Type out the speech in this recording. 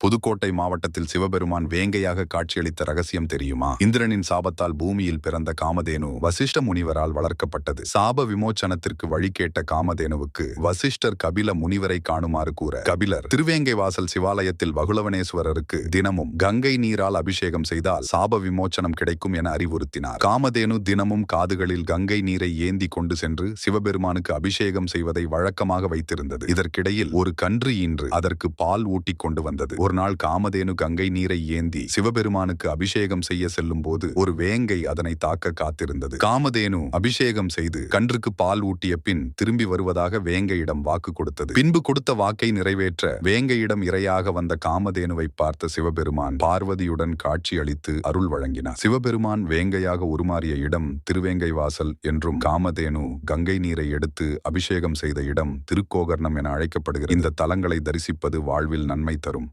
புதுக்கோட்டை மாவட்டத்தில் சிவபெருமான் வேங்கையாக காட்சியளித்த ரகசியம் தெரியுமா? இந்திரனின் சாபத்தால் பூமியில் பிறந்த காமதேனு வசிஷ்ட முனிவரால் வளர்க்கப்பட்டது. சாப விமோச்சனத்திற்கு வழி கேட்ட காமதேனுவுக்கு வசிஷ்டர் கபில முனிவரை காணுமாறு கூற கபிலர் திருவேங்கை வாசல் சிவாலயத்தில் வகுளவனேஸ்வரருக்கு தினமும் கங்கை நீரால் அபிஷேகம் செய்தால் சாப விமோச்சனம் கிடைக்கும் என அறிவுறுத்தினார். காமதேனு தினமும் காதுகளில் கங்கை நீரை ஏந்தி கொண்டு சென்று சிவபெருமானுக்கு அபிஷேகம் செய்வதை வழக்கமாக வைத்திருந்தது. இதற்கிடையில் ஒரு கன்று ஈன்று அதற்கு பால் ஊட்டிக் கொண்டு வந்தது. ஒரு நாள் காமதேனு கங்கை நீரை ஏந்தி சிவபெருமானுக்கு அபிஷேகம் செய்ய செல்லும் போது ஒரு வேங்கை அதனை தாக்க காத்திருந்தது. காமதேனு அபிஷேகம் செய்து கன்றுக்கு பால் ஊட்டிய பின் திரும்பி வருவதாக வேங்கையிடம் வாக்கு கொடுத்தது. பின்பு கொடுத்த வாக்கை நிறைவேற்ற வேங்கையிடம் இரையாக வந்த காமதேனுவை பார்த்த சிவபெருமான் பார்வதியுடன் காட்சி அளித்து அருள் வழங்கினார். சிவபெருமான் வேங்கையாக உருமாறிய இடம் திருவேங்கை வாசல் என்றும் காமதேனு கங்கை நீரை எடுத்து அபிஷேகம் செய்த இடம் திருக்கோகர்ணம் என அழைக்கப்படுகிறது. இந்த தலங்களை தரிசிப்பது வாழ்வில் நன்மை தரும்.